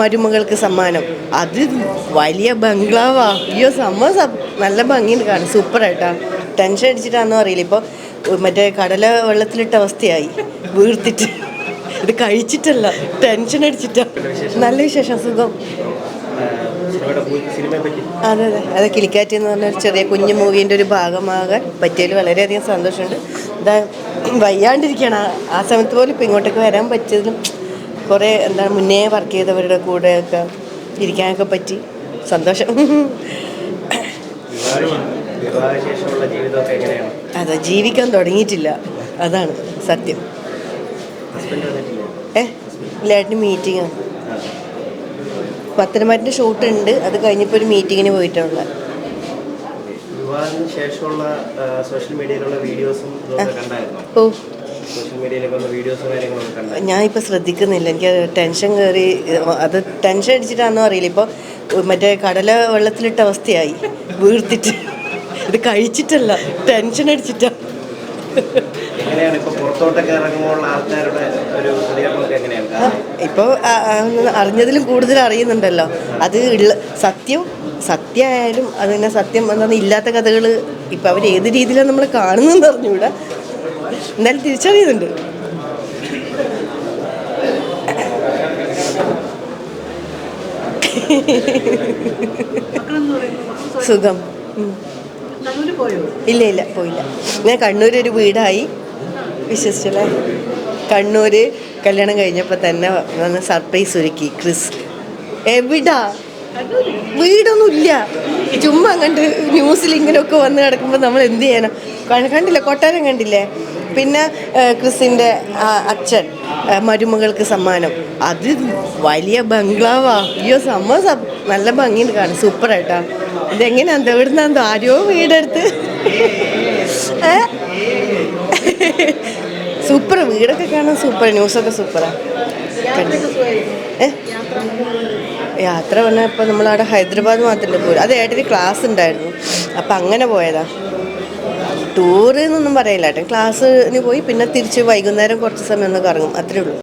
മരുമകൾക്ക് സമ്മാനം. അത് വലിയ ബംഗ്ലാവാ. അയ്യോ സംഭവം നല്ല ഭംഗിയുണ്ട് സൂപ്പർ സൂപ്പറായിട്ടാ. ടെൻഷൻ അടിച്ചിട്ടാണെന്നോ അറിയില്ല. ഇപ്പോൾ മറ്റേ കടല വെള്ളത്തിലിട്ട അവസ്ഥയായി. വീർത്തിട്ട്. ഇത് കഴിച്ചിട്ടല്ല. ടെൻഷൻ അടിച്ചിട്ടാ. നല്ല വിശേഷം. സുഖം. അതെ അതെ. അതെ കിളിക്കാറ്റ് എന്ന് പറഞ്ഞ ഒരു ചെറിയ കുഞ്ഞു മൂവീന്റെ ഒരു ഭാഗമാകാൻ പറ്റിയതിൽ വളരെയധികം സന്തോഷമുണ്ട്. ഇതാ വയ്യാണ്ടിരിക്കുകയാണ്. ആ സമയത്ത് പോലും ഇപ്പം ഇങ്ങോട്ടേക്ക് വരാൻ പറ്റിയതിലും കുറേ എന്താണ് മുന്നേ വർക്ക് ചെയ്തവരുടെ കൂടെയൊക്കെ ഇരിക്കാനൊക്കെ പറ്റി. സന്തോഷം. അതെ ജീവിക്കാൻ തുടങ്ങിയിട്ടില്ല. അതാണ് സത്യം. ഏ? ഇല്ലാട്ടിന് മീറ്റിംഗ് പത്തനംതിട്ട ഷൂട്ട് ഉണ്ട്. അത് കഴിഞ്ഞപ്പോൾ ഒരു മീറ്റിങ്ങിന് പോയിട്ടുള്ള. വിവാഹത്തിന് ശേഷമുള്ള സോഷ്യൽ മീഡിയയിലുള്ള വീഡിയോസും ഓ. സോഷ്യൽ മീഡിയയിലൊക്കെ ഉള്ള വീഡിയോസും കാര്യങ്ങളൊക്കെ കണ്ടായിരുന്നു ഞാൻ ഇപ്പോൾ ശ്രദ്ധിക്കുന്നില്ല. എനിക്ക് ടെൻഷൻ കയറി അത് ടെൻഷൻ അടിച്ചിട്ടാണെന്നോ അറിയില്ല. ഇപ്പോൾ മറ്റേ കടല വെള്ളത്തിലിട്ട അവസ്ഥയായി. വീർത്തിട്ട്. ഇത് കഴിച്ചിട്ടല്ല ടെൻഷൻ അടിച്ചിട്ടാ. എങ്ങനെയാണ് ഇപ്പോൾ പുറത്തോട്ടൊക്കെ ഇറങ്ങുമ്പോൾ ആൾക്കാരുടെ ഒരു പ്രതികരണമൊക്കെ എങ്ങനെയാണ്? കാരണം ഇപ്പോൾ അറിഞ്ഞതിലും കൂടുതൽ അറിയുന്നുണ്ടല്ലോ. അത് ഉള്ള സത്യം സത്യമായാലും അതിനെ സത്യം എന്താ ഇല്ലാത്ത കഥകൾ ഇപ്പം അവർ ഏത് രീതിയിലാണ് നമ്മൾ കാണുന്നതെന്ന് അറിഞ്ഞുകൂടാ എന്തായാലും തിരിച്ചറിയുന്നുണ്ട്. സുഖം. ഇല്ല ഇല്ല പോയില്ല. ഞാൻ കണ്ണൂർ ഒരു വീടായി വിശ്വസിച്ചല്ലേ? കണ്ണൂർ കല്യാണം കഴിഞ്ഞപ്പോൾ തന്നെ വന്ന് സർപ്രൈസ് ഒരുക്കി ക്രിസ് എവിടാ? വീടൊന്നും ഇല്ല ചുമ്മാ കണ്ട് ന്യൂസിൽ ഇങ്ങനെയൊക്കെ വന്ന് കിടക്കുമ്പോൾ നമ്മൾ എന്ത് ചെയ്യണം? കണ്ടില്ല കൊട്ടാരം കണ്ടില്ലേ? പിന്നെ ക്രിസിന്റെ അച്ഛൻ മരുമകൾക്ക് സമ്മാനം. അത് വലിയ ബംഗ്ലാവാ. അയ്യോ സംഭവം സ- നല്ല ഭംഗിയുണ്ട് കാണും സൂപ്പറായിട്ടാ. ഇതെങ്ങനെയാ? എവിടുന്നാന്തോ ആരോ വീടെടുത്ത്? സൂപ്പർ വീടൊക്കെ കാണാൻ സൂപ്പർ ന്യൂസൊക്കെ സൂപ്പറാ. ഏ? യാത്ര പറഞ്ഞാൽ ഇപ്പം നമ്മളവിടെ ഹൈദരാബാദ് മാത്രമല്ല പോലും അത് ഏട്ടന് ക്ലാസ് ഉണ്ടായിരുന്നു അപ്പം അങ്ങനെ പോയതാ. ടൂറ് എന്നൊന്നും പറയില്ല. ക്ലാസ്സിന് പോയി പിന്നെ തിരിച്ച് വൈകുന്നേരം കുറച്ച് സമയം ഒന്ന് കറങ്ങും. അത്രേ ഉള്ളൂ.